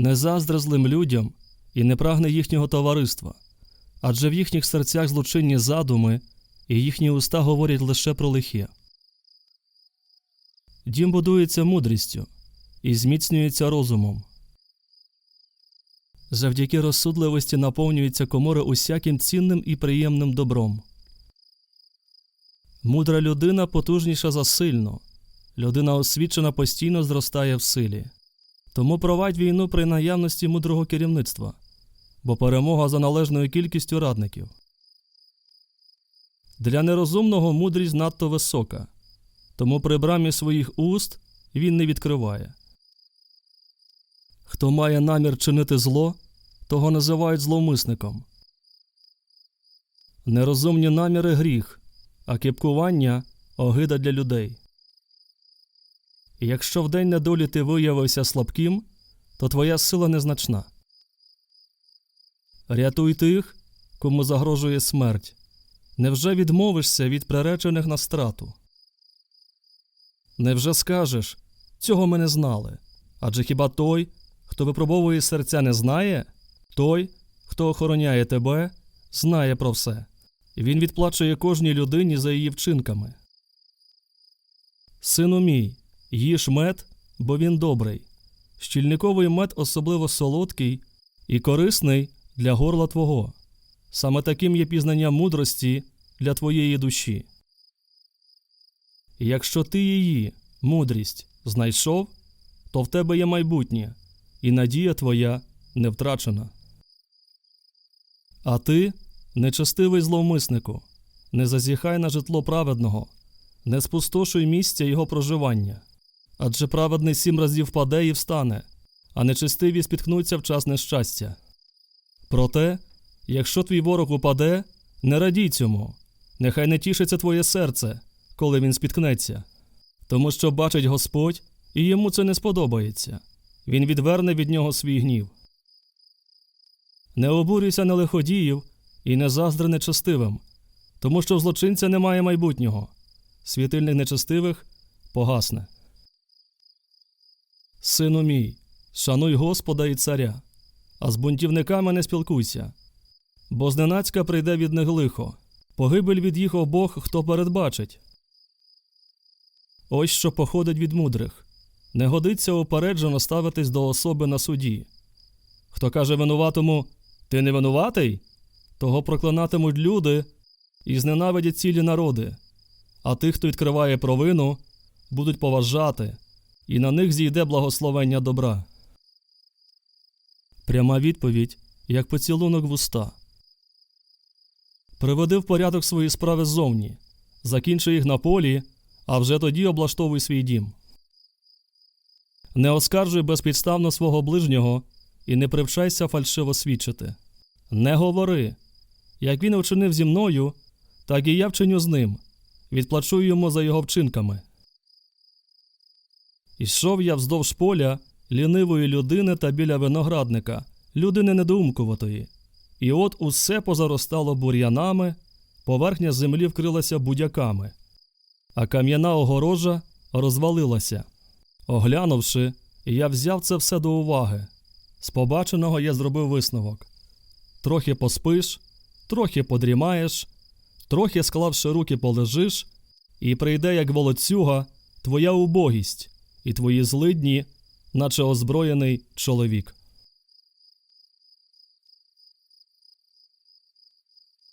Не заздрозлим людям і не прагне їхнього товариства, адже в їхніх серцях злочинні задуми, і їхні уста говорять лише про лихе. Дім будується мудрістю і зміцнюється розумом. Завдяки розсудливості наповнюється комора усяким цінним і приємним добром. Мудра людина потужніша за сильну. Людина освічена постійно зростає в силі. Тому провадь війну при наявності мудрого керівництва, бо перемога за належною кількістю радників. Для нерозумного мудрість надто висока, тому при брамі своїх уст він не відкриває. Хто має намір чинити зло, того називають зловмисником. Нерозумні наміри гріх, а кепкування огида для людей. І Якщо в день недолі ти виявився слабким, то твоя сила незначна. Рятуй тих, кому загрожує смерть. Невже відмовишся від приречених на страту? Невже скажеш цього ми не знали? Адже хіба той, хто випробовує серця, не знає? Той, хто охороняє тебе, знає про все. І Він відплачує кожній людині за її вчинками. Сину мій, їж мед, бо він добрий. Щільниковий мед особливо солодкий і корисний для горла твого. Саме таким є пізнання мудрості для твоєї душі. Якщо ти її, мудрість, знайшов, то в тебе є майбутнє, і надія твоя не втрачена. А ти, нечестивий зловмиснику, не зазіхай на житло праведного, не спустошуй місця його проживання. Адже праведний сім разів впаде і встане, а нечестиві спіткнуться в час нещастя. Проте, якщо твій ворог упаде, не радій цьому, нехай не тішиться твоє серце, коли він спіткнеться, тому що бачить Господь, і йому це не сподобається. Він відверне від нього свій гнів. Не обурюйся на лиходіїв і не заздри нечестивим, тому що в злочинця немає майбутнього. Світильник нечестивих погасне. Сину мій, шануй Господа і царя, а з бунтівниками не спілкуйся, бо зненацька прийде від них лихо, погибель від їх обох, хто передбачить. Ось що походить від мудрих не годиться упереджено ставитись до особи на суді. Хто каже винуватому Ти не винуватий, того проклинатимуть люди і зненавидять цілі народи, а тих, хто відкриває провину, будуть поважати і на них зійде благословення добра. Пряма відповідь, як поцілунок в уста. Приведи в порядок свої справи ззовні, закінчи їх на полі, а вже тоді облаштовуй свій дім. Не оскаржуй безпідставно свого ближнього і не привчайся фальшиво свідчити. Не говори. Як він вчинив зі мною, так і я вчиню з ним. Відплачу йому за його вчинками. Ішов я вздовж поля лінивої людини та біля виноградника, людини недоумкуватої. І от усе позаростало бур'янами, поверхня землі вкрилася будяками, а кам'яна огорожа розвалилася. Оглянувши, я взяв це все до уваги. З побаченого я зробив висновок: трохи поспиш, трохи подрімаєш, трохи склавши руки, полежиш, і прийде, як волоцюга, твоя убогість і твої злидні, наче озброєний чоловік.